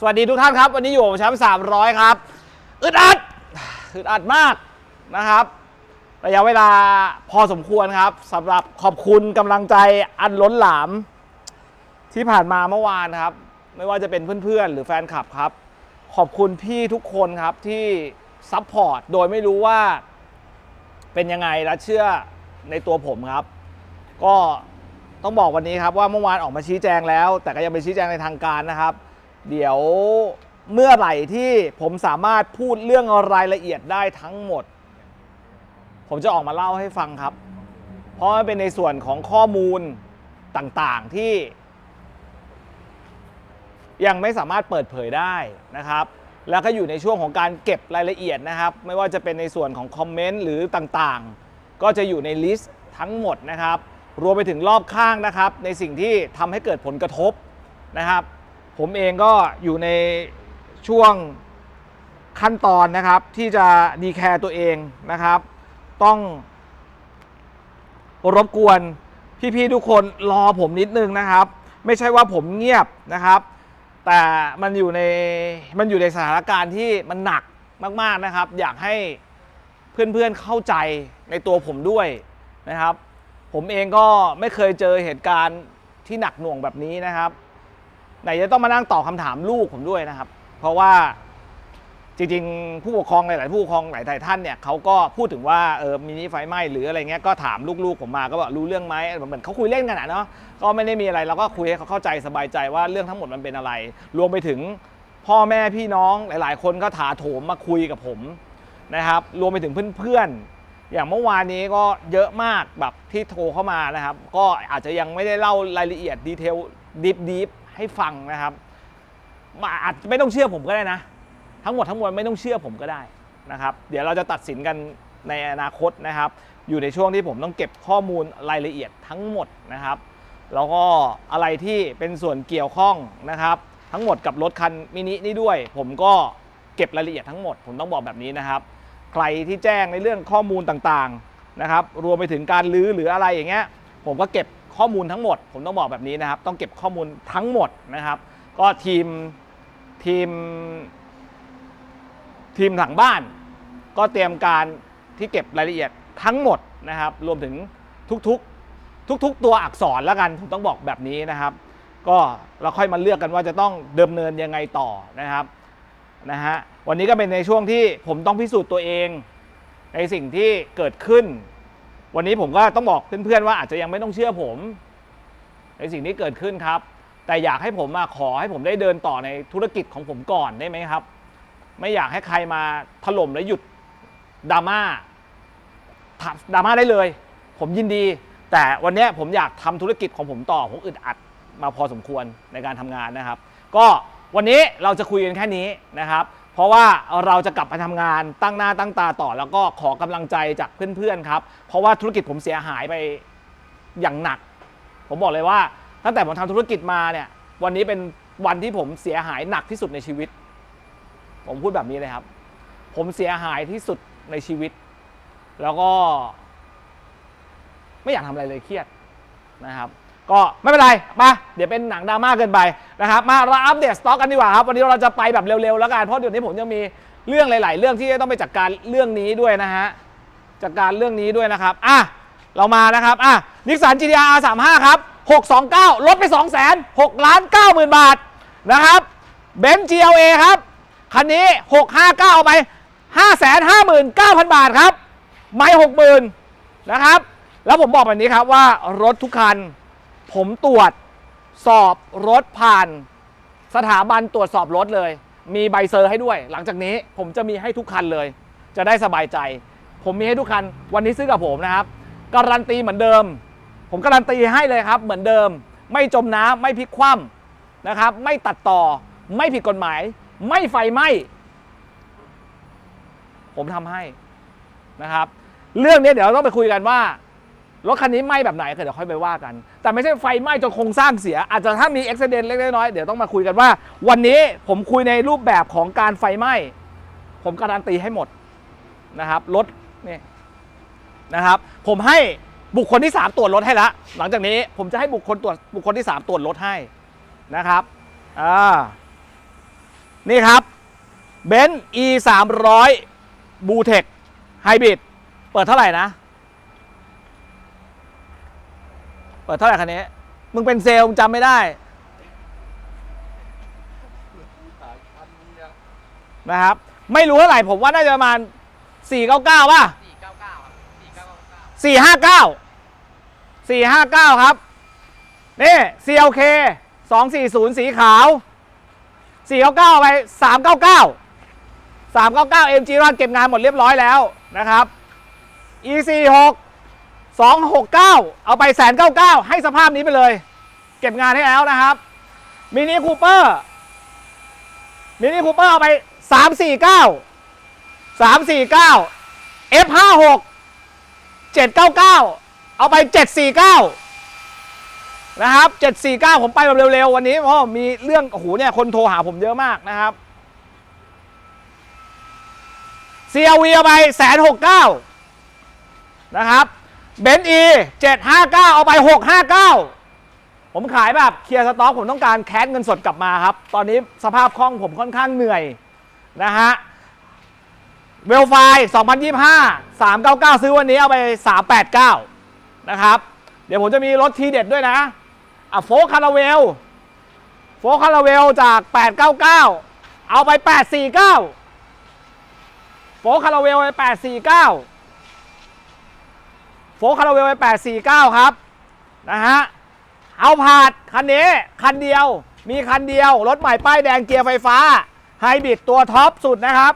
สวัสดีทุกท่านครับ วันนี้อยู่กับแชมป์300ครับอึดอัดอึดอัดมากนะครับ ระยะเวลาพอสมควรครับสำหรับขอบคุณกำลังใจอันล้นหลาม ที่ผ่านมาเมื่อวานครับ ไม่ว่าจะเป็นเพื่อนๆ หรือแฟนคลับครับ ขอบคุณพี่ทุกคนครับที่ซัพพอร์ตโดยไม่รู้ว่าเป็นยังไงและเชื่อในตัวผมครับ ก็ต้องบอกวันนี้ครับว่าเมื่อวานออกมาชี้แจงแล้ว แต่ก็ยังเป็นชี้แจงในทางการนะครับ เดี๋ยวเมื่อไหร่ที่ผมสามารถพูดเรื่องรายละเอียดได้ทั้งหมด ผมจะออกมาเล่าให้ฟังครับ เพราะมันเป็นในส่วนของข้อมูลต่างๆที่ ยังไม่สามารถเปิดเผยได้นะครับ แล้วก็อยู่ในช่วงของการเก็บรายละเอียดนะครับ ไม่ว่าจะเป็นในส่วนของคอมเมนต์หรือต่างๆ ก็จะอยู่ในลิสต์ทั้งหมดนะครับ รวมไปถึงรอบข้างนะครับ ในสิ่งที่ทำให้เกิดผลกระทบนะครับ ผมเองก็อยู่ในช่วงขั้นตอนนะครับที่จะดีแคร์ตัวเองนะครับ ต้องรบกวนพี่ๆทุกคนรอผมนิดนึงนะครับ ไม่ใช่ว่าผมเงียบนะครับ แต่มันอยู่ในมันอยู่ในสถานการณ์ที่มันหนักมากๆนะครับ อยากให้เพื่อนๆเข้าใจในตัวผมด้วยนะครับ ผมเองก็ไม่เคยเจอเหตุการณ์ที่หนักหน่วงแบบนี้นะครับ ไหนจะต้องมานั่งตอบคำถามลูกผมด้วยนะครับ เพราะว่าจริงๆ ผู้ปกครองหลายๆผู้ปกครองหลายๆท่านเนี่ยเขาก็พูดถึงว่าเออมินิไฟไหม้หรืออะไรเงี้ยก็ถามลูกๆผมมาก็บอกรู้เรื่องไหมเหมือนเขาคุยเล่นกันอะเนาะก็ไม่ได้มีอะไรเราก็คุยให้เขาเข้าใจสบายใจว่าเรื่องทั้งหมดมันเป็นอะไร รวมไปถึงพ่อแม่พี่น้องหลาย ๆ คนก็ถาโถมมาคุยกับผมนะครับ รวมไปถึงเพื่อนๆ อย่างเมื่อวานนี้ก็เยอะมากแบบที่โทรเข้ามานะครับ ก็อาจจะยังไม่ได้เล่ารายละเอียดดีเทลดิฟดิฟ ให้ฟังนะครับอาจจะไม่ต้องเชื่อผมก็ได้นะ ทั้งหมดทั้งมวลไม่ต้องเชื่อผมก็ได้นะครับ เดี๋ยวเราจะตัดสินกันในอนาคตนะครับ อยู่ในช่วงที่ผมต้องเก็บข้อมูลรายละเอียดทั้งหมดนะครับ แล้วก็อะไรที่เป็นส่วนเกี่ยวข้องนะครับ ทั้งหมดกับรถคันมินินี้ด้วย ผมก็เก็บรายละเอียดทั้งหมด ผมต้องบอกแบบนี้นะครับ ใครที่แจ้งในเรื่องข้อมูลต่างๆนะครับ รวมไปถึงการลื้อหรืออะไรอย่างเงี้ย ผมก็เก็บ ข้อมูลทั้งหมด ผมต้องบอกแบบนี้นะครับ ต้องเก็บข้อมูลทั้งหมดนะครับ ก็ทีมทีม ทีมหลังบ้าน ก็เตรียมการที่เก็บรายละเอียดทั้งหมดนะครับ รวมถึงทุกๆ ทุกๆ ตัวอักษรแล้วกันผมต้องบอกแบบนี้นะครับ ก็เราค่อยมาเลือกกันว่าจะต้องเดิมเนินยังไงต่อนะครับนะฮะวันนี้ก็เป็นในช่วงที่ผมต้องพิสูจน์ตัวเอง ในสิ่งที่เกิดขึ้น วันนี้ผมก็ต้องบอกเพื่อนๆว่าอาจจะยังไม่ต้องเชื่อผม ในสิ่งที่เกิดขึ้นครับ แต่อยากให้ผมมาขอให้ผมได้เดินต่อในธุรกิจของผมก่อนได้ไหมครับ ไม่อยากให้ใครมาถล่มและหยุดดราม่าดราม่าได้เลย ผมยินดี แต่วันนี้ผมอยากทำธุรกิจของผมต่อผมอึดอัดมาพอสมควรในการทำงานนะครับ ก็วันนี้เราจะคุยกันแค่นี้นะครับ เพราะว่าเราจะกลับไปทำงานตั้งหน้าตั้งตาต่อ แล้วก็ขอกำลังใจจากเพื่อนๆครับ เพราะว่าธุรกิจผมเสียหายไปอย่างหนัก ผมบอกเลยว่าตั้งแต่ผมทำธุรกิจมาเนี่ย วันนี้เป็นวันที่ผมเสียหายหนักที่สุดในชีวิต ผมพูดแบบนี้เลยครับ ผมเสียหายที่สุดในชีวิต แล้วก็ ไม่อยากทำอะไรเลยเครียดนะครับ ก็ไม่เป็นไรมาเดี๋ยวเป็นหนังดราม่าเกินไปนะครับมาเราอัปเดตสต็อกกันดีกว่าครับวันนี้เราจะไปแบบเร็วๆแล้วกันเพราะเดี๋ยวนี้ผมยังมีเรื่องหลาย ๆ เรื่องที่ต้องไปจัดการเรื่องนี้ด้วยนะฮะจัดการเรื่องนี้ด้วยนะครับอะเรามานะครับอะนิสสัน GTR R35 ครับ629 ลดไป 2 0 0 0 0 6ล้าน9หมื่นบาทนะครับเบนซ์ GLA ครับ คันนี้ 659 เอาไป 559,000 บาทครับ ไม่ 60,000 นะครับ แล้วผมบอกแบบนี้ครับว่ารถทุกคัน ผมตรวจสอบรถผ่าน สถาบันตรวจสอบรถเลย มีใบเซอร์ให้ด้วย หลังจากนี้ผมจะมีให้ทุกคันเลย จะได้สบายใจ ผมมีให้ทุกคัน วันนี้ซื้อกับผมนะครับ การันตีเหมือนเดิม ผมการันตีให้เลยครับ เหมือนเดิม ไม่จมน้ำไม่พลิกคว่ำนะครับ ไม่ตัดต่อ ไม่ผิดกฎหมาย ไม่ไฟไหม้ผมทำให้นะครับ เรื่องนี้เดี๋ยวเราต้องไปคุยกันว่า รถคันนี้ไหม้แบบไหนก็เดี๋ยวค่อยไปว่ากัน แต่ไม่ใช่ไฟไหม้จนโครงสร้างเสีย อาจจะถ้ามีอุบิเหตุเล็กๆน้อยๆเดี๋ยวต้องมาคุยกันว่า วันนี้ผมคุยในรูปแบบของการไฟไหม้ ผมการันตีให้หมดนะครับรถนี่นะครับ ผมให้บุคคลที่ 3 ตรวจรถให้ละหลังจากนี้ผมจะให้บุคคลตรวจบุคคลที่ 3 ตรวจรถให้นะครับอ่านี่ครับเบนซ์ e 3 0 0บูเทคไฮบริดเปิดเท่าไหร่นะ เปิดเท่าไหร่คันนี้ มึงเป็นเซลล์มึงจำไม่ได้นะครับ ไม่รู้เท่าไหร่ผมว่าน่าจะประมาณ 499 ป่ะ459 459 ครับ นี่ CLK 240 สีขาว 499 ไป 399 399 MG รอนเก็บงานหมดเรียบร้อยแล้วนะครับ E46 269 เอาไปแสนเก้าเก้าให้สภาพนี้ไปเลย เก็บงานให้แล้วนะครับมินิคูเปอร์มินิคูเปอร์เอาไป 349 349 F56 799 เอาไป 749 นะครับ 749 ผมไปแบบเร็วๆ วันนี้เพราะมีเรื่องโอ้โหเนี่ยคนโทรหาผมเยอะมากนะครับ CRV เอาไปแสนหกเก้านะครับ เบนซ์อีเจ็ดห้าเก้าเอาไปหกห้าเก้าผมขายแบบเคลียร์สต็อกผมต้องการแคสเงินสดกลับมาครับ ตอนนี้สภาพคล่องผมค่อนข้างเหนื่อยนะฮะเวลไฟ2025 399 ซื้อวันนี้เอาไป 389 นะครับ เดี๋ยวผมจะมีรถทีเด็ดด้วยนะอะโฟคาราเวล โฟคาราเวลจาก 899 เอาไป 849 โฟคาราเวลไป 849 โฟคาราเวลไป849 ครับ นะฮะ เอาผาดคันนี้ คันเดียว มีคันเดียว รถใหม่ป้ายแดงเกียร์ไฟฟ้า ไฮบริดตัวท็อปสุดนะครับ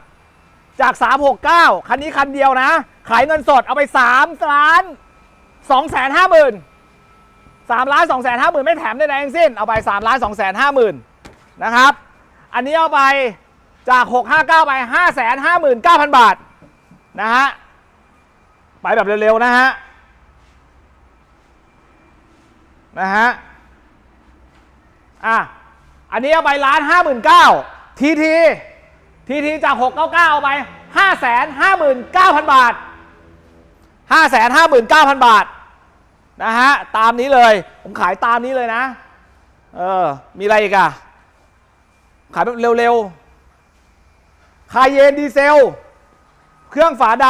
จาก 369 คันนี้คันเดียวนะ ขายเงินสดเอาไป 3 ล้าน2แสนห้าหมื่น3ล้าน2แสนห้าหมื่นไม่แถมใดๆทั้งสิ้น เอาไป 3 ล้าน2แสนห้าหมื่นนะครับ อันนี้เอาไปจาก 659 ไป 5 5 9 0 0 0 บาท นะฮะ ไปแบบเร็ว ๆ นะฮะ นะฮะอะอันนี้เอาไปล้านห้าหมื่นเก้าทีทีทีทีจาก699เก้าเอาไป5 5 9 0 0 0บาท5 5 9 0 0 0บาทนะฮะตามนี้เลยผมขายตามนี้เลยนะเออมีอะไรอีกอะขายแบบเร็วๆคาเยนดีเซล เครื่องฝาด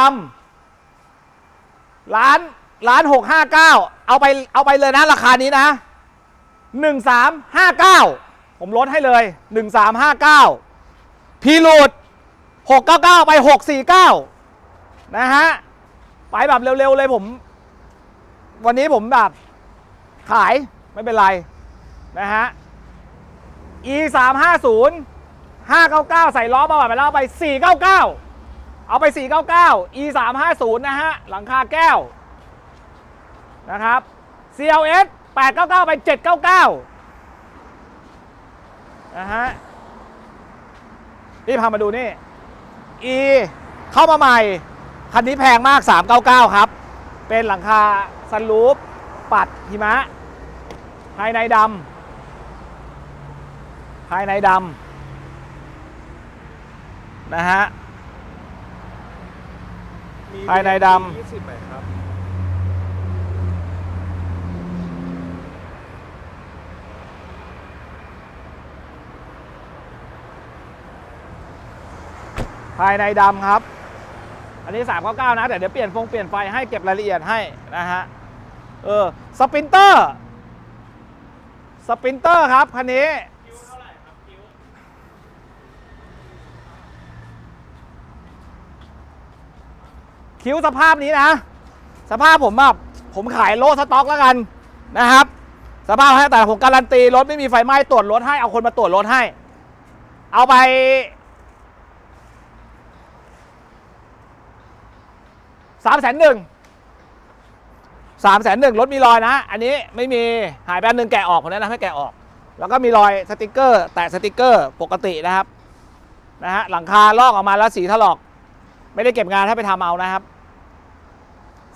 ำร้านร้านหกห้าเก้า เอาไปเอาไปเลยนะราคานี้นะหนึ่งสามห้าเก้าผมลดให้เลยหนึ่งสามห้าเก้าพีรูดหกเก้าเก้าไปหกสี่เก้านะฮะ ไปแบบเร็ว ๆ เลยผม วันนี้ผมแบบขายไม่เป็นไร นะฮะ e 3 5 0 599 ใส่ล้อมาแบบไปแล้วเอาไป 499 เอาไป 499 e 3 5 0นะฮะ หลังคาแก้ว นะครับ CLS 899 ไป 799 นะฮะ นี่พามาดูนี่ E เข้ามาใหม่ คันนี้แพงมาก 399 ครับ เป็นหลังคาซันรูป ปัดหิมะ ภายในดำ ภายในดำ นะฮะ ภายในดำ ยี่สิบไหมครับ ภายในดำครับ อันนี้ 399 นะ แต่เดี๋ยวเปลี่ยนฟงเปลี่ยนไฟให้เก็บรายละเอียดให้นะฮะ เออ สปินเตอร์ สปินเตอร์ครับ คันนี้คิ้วสภาพนี้นะ สภาพผมแบบผมขายโลสต็อกแล้วกันนะครับ สภาพให้แต่ผมการันตีรถไม่มีไฟไหม้ตรวจรถให้เอาคนมาตรวจรถให้ เอาไป สามแสนหนึ่งสามแสนหนึ่งรถมีรอยนะ อันนี้ไม่มีหายไปอันหนึ่งแกะออกผมแนะนำให้แกะออก แล้วก็มีรอยสติกเกอร์ แตะสติกเกอร์ปกตินะครับนะฮะหลังคาลอกออกมาแล้วสีถลอก ไม่ได้เก็บงานให้ไปทำเอานะครับ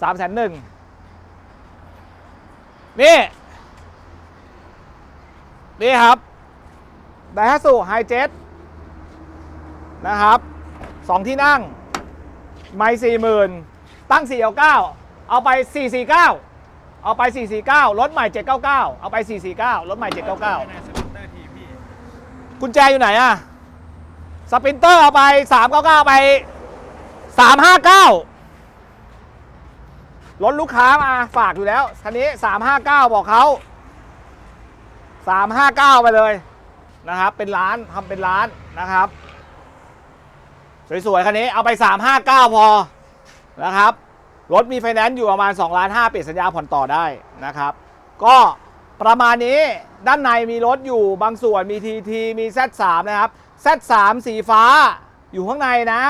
สามแสนหนึ่งนี่ นี่ครับไดฮัตสุไฮเจ็ตนะครับสองที่นั่ง ไม่สี่หมื่น ตั้ง 4 9 9 เอาไป 449 เอาไป 449 รถใหม่ 799 เอาไป 449 รถใหม่ 799 กุญแจอยู่ไหนอะสปินเตอร์เอาไปสามเก้าเก้าไปสามห้าเก้ารถลูกค้ามาฝากอยู่แล้ว คันนี้สามห้าเก้าบอกเขาสามห้าเก้าไปเลยนะครับ เป็นล้านทำเป็นล้านนะครับ สวยๆ คันนี้เอาไป 359 พอ นะครับ รถมีไฟแนนซ์อยู่ประมาณ2ล้าน5เปลี่ยนสัญญาผ่อนต่อได้นะครับ ก็ประมาณนี้ด้านในมีรถอยู่บางส่วนมี TT มี Z3 นะครับ Z3 สีฟ้าอยู่ข้างในนะ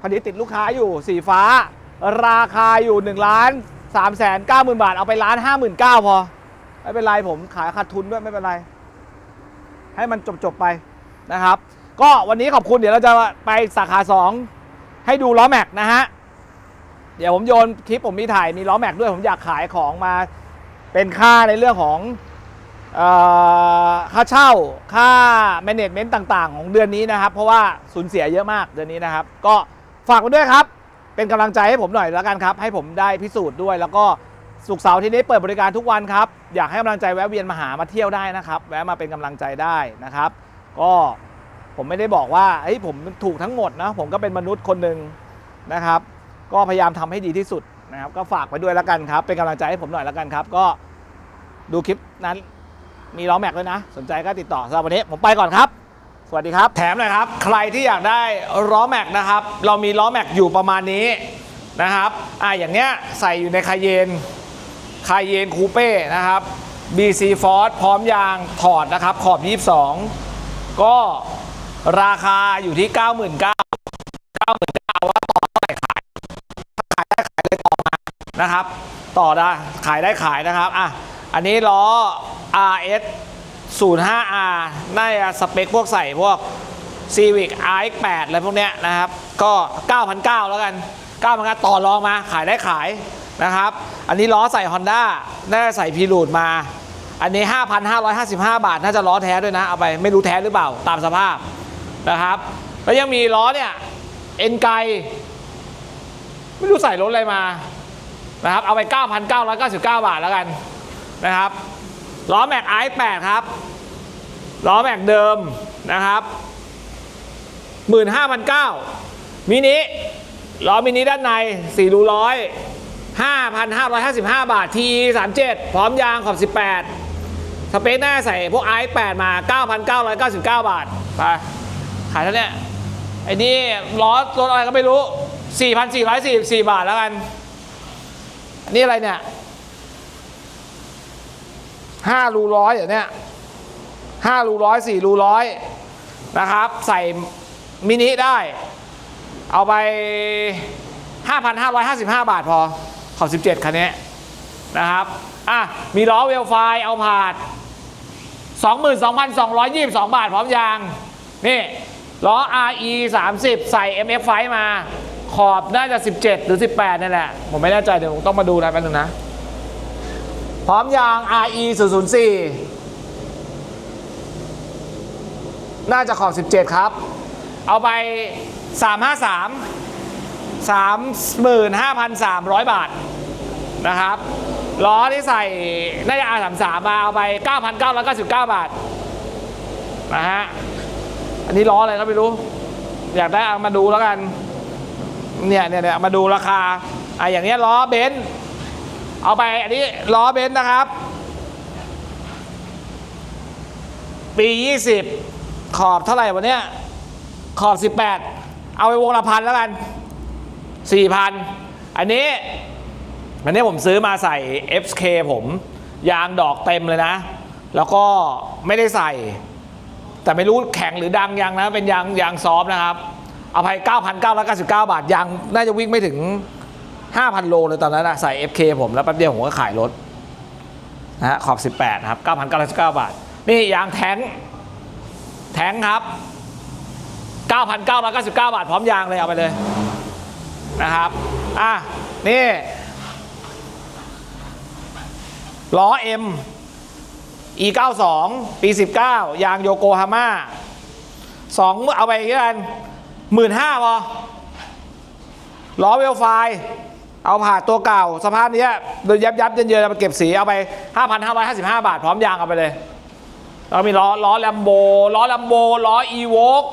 พอดีติดลูกค้าอยู่สีฟ้า ราคาอยู่1ล้าน3แสน9หมื่นบาท เอาไปล้าน5 9 0 0 0พอ ไม่เป็นไรผมขายขาดทุนด้วยไม่เป็นไร ให้มันจบ ๆ ไปนะครับ ก็วันนี้ขอบคุณเดี๋ยวเราจะไปสาขา 2 ให้ดูล้อแม็กนะฮะ เดี๋ยวผมโยนคลิปผมมีถ่ายมีล้อแม็กด้วยผมอยากขายของมาเป็นค่าในเรื่องของค่าเช่าค่าแมネจเมนต์ต่างๆ ของเดือนนี้นะครับ เพราะว่าสูญเสียเยอะมากเดือนนี้นะครับ ก็ฝากไว้ด้วยครับ เป็นกำลังใจให้ผมหน่อยแล้วกันครับ ให้ผมได้พิสูจน์ด้วย แล้วก็สุกเสาร์ที่นี้เปิดบริการทุกวันครับ อยากให้กำลังใจแวะเวียนมาหามาเที่ยวได้นะครับ แวะมาเป็นกำลังใจได้นะครับ ก็ผมไม่ได้บอกว่าเฮ้ยผมถูกทั้งหมดนะผมก็เป็นมนุษย์คนหนึ่งนะครับ ก็พยายามทำให้ดีที่สุดนะครับ ก็ฝากไปด้วยแล้วกันครับ เป็นกำลังใจให้ผมหน่อยแล้วกันครับ ก็ดูคลิปนั้นมีล้อแม็กด้วยนะ สนใจก็ติดต่อสำหรับวันนี้ผมไปก่อนครับสวัสดีครับ แถมหน่อยครับ ใครที่อยากได้ล้อแม็กนะครับ เรามีล้อแม็กอยู่ประมาณนี้นะครับอ่าอย่างเนี้ยใส่อยู่ในคายเยนคายเยนคูเป้นะครับ BC Force พร้อมยางถอดนะครับ ขอบ 22 ก็ราคาอยู่ที่ 99,000 นะครับ ต่อได้ขายได้ขายนะครับอะอันนี้ล้อ RS 05R น่าจะสเปคพวกใส่พวก Civic RX8 อะไรพวกเนี้ยนะครับ ก็ 9,900 แล้วกัน 9,900 ต่อรองมาขายได้ขายนะครับ อันนี้ล้อใส่ Honda น่าจะใส่พีรูดมา อันนี้ 5,555 บาท น่าจะล้อแท้ด้วยนะ เอาไปไม่รู้แท้หรือเปล่าตามสภาพนะครับ แล้วยังมีล้อเนี่ย เอ็นไกไม่รู้ใส่รถอะไรมา นะครับ เอาไป 9,999 บาทแล้วกันนะครับล้อแม็กไอ8ครับล้อแม็กเดิมนะครับ 15,900มินิล้อมินิด้านใน4รูร้อย5,555 บาท TE 37พร้อมยางขอบ 18 สเปคหน้าใส่พวก i 8มา 9,999 บาท ไป ขายเท่านี้ไอ้นี่ล้อรถอะไรก็ไม่รู้ 4,444 บาทแล้วกัน นนี้อะไรเนี่ยห้ารูร้อยอย่างเนี้ยห้ารูร้อยสี่รูร้อยนะครับ ใส่มินิได้ เอาไป 5,555 บาทพอขอบ17 คันนี้นะครับ อะ มีล้อเวลไฟเอาผาด 22,222 บาทพร้อมยาง นี่ ล้อ RE 30 ใส่ MF ไฟมา ขอบน่าจะ 17 หรือ 18นี่แหละ ผมไม่แน่ใจเดี๋ยวผมต้องมาดูนะแป๊บนึงนะ พร้อมยาง RE 004 น่าจะขอบ 17 ครับ เอาไป 353 35,300 บาทนะครับล้อที่ใส่น่าจะ R33 มาเอาไป 9,999 บาทนะฮะอันนี้ล้ออะไรก็ไม่รู้ อยากได้เอามาดูแล้วกัน เนี่ยเนี่ยเนี่ยมาดูราคาอะอย่างเนี้ยล้อเบนซ์เอาไปอันนี้ล้อเบนซ์นะครับ ปี 20 ขอบเท่าไหร่วันเนี้ยขอบ 18 เอาไปวงละพันแล้วกัน 4,000 อันนี้ อันนี้ผมซื้อมาใส่ FK ผม ยางดอกเต็มเลยนะ แล้วก็ไม่ได้ใส่ แต่ไม่รู้แข็งหรือดังยังนะ เป็นยางยางซอฟนะครับ อาไป9,999 บาทยางน่าจะวิ่งไม่ถึง 5,000 โลเลยตอนนั้นนะใส่ FK ผมแล้วแป๊บเดียวผมก็ขายรถนะฮะขอบ 18 นะครับ 9,999 บาท นี่ยางแท้ง แท้งครับ 9,999 บาท พร้อมยางเลย เอาไปเลยนะครับ อะ นี่ล้อ M E 9 2 ปี 19 ยางโยโกฮาม่าสองเอาไปกัน หมื่นห้าพอล้อเวลไฟ เอาผ่าตัวเก่า สภาพนี้โดยยับยับเยินเยินมาเก็บสีเอาไปห้าพันห้าร้อยห้าสิบาท พร้อมยางเอาไปเลยเรามีล้อล้อแลมโบล้อแลมโบล้ออีโวก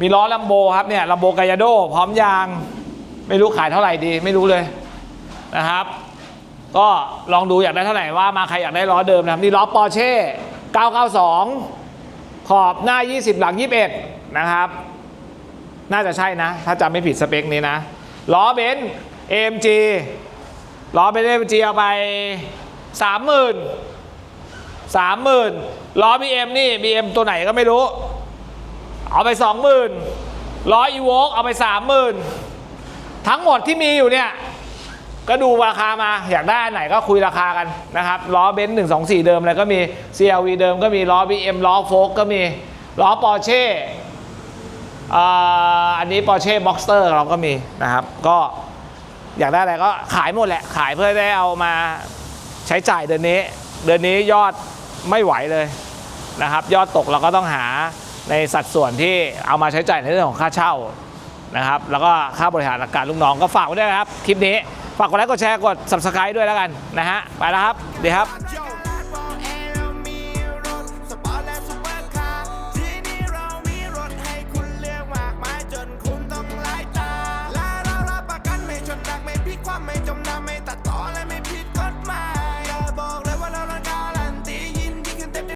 มีล้อลัมโบครับเนี่ยลัมโบกายาโดพร้อมยาง ไม่รู้ขายเท่าไหร่ดี ไม่รู้เลยนะครับ ก็ลองดูอยากได้เท่าไหร่ว่ามาใครอยากได้ล้อเดิมนะครับนี่ล้อปอร์เช่992 อบหน้า 20 หลัง 21 นะครับ น่าจะใช่นะ ถ้าจำไม่ผิดสเปคนี้นะ ล้อเบนซ์ AMG ล้อเบนซ์ AMG เอาไป 30,000 30,000 ล้อ BM นี่ BM ตัวไหนก็ไม่รู้ เอาไป 20,000 ล้อ e v o เอาไป 30,000 ทั้งหมดที่มีอยู่เนี่ย ก็ดูราคามาอยากได้อันไหนก็คุยราคากันนะครับล้อเบนซ์หนึ่งสองสี่เดิมอะไรก็มี CLV เดิมก็มีล้อ BM ล้อโฟกก็มีล้อปอร์เช่อันนี้ปอร์เช่บ็อกเตอร์เราก็มีนะครับ ก็อยากได้อะไรก็ขายหมดแหละ ขายเพื่อได้เอามาใช้จ่ายเดือนนี้ เดือนนี้ยอดไม่ไหวเลยนะครับ ยอดตกเราก็ต้องหาในสัดส่วนที่เอามาใช้จ่ายในเรื่องของค่าเช่านะครับ แล้วก็ค่าบริหารการลูกน้องก็ฝากไว้ด้วยครับ คลิปนี้ ฝากกดไลค์กดแชร์กด subscribe ด้วยแล้วกันนะฮะไปแล้วครับดีครับ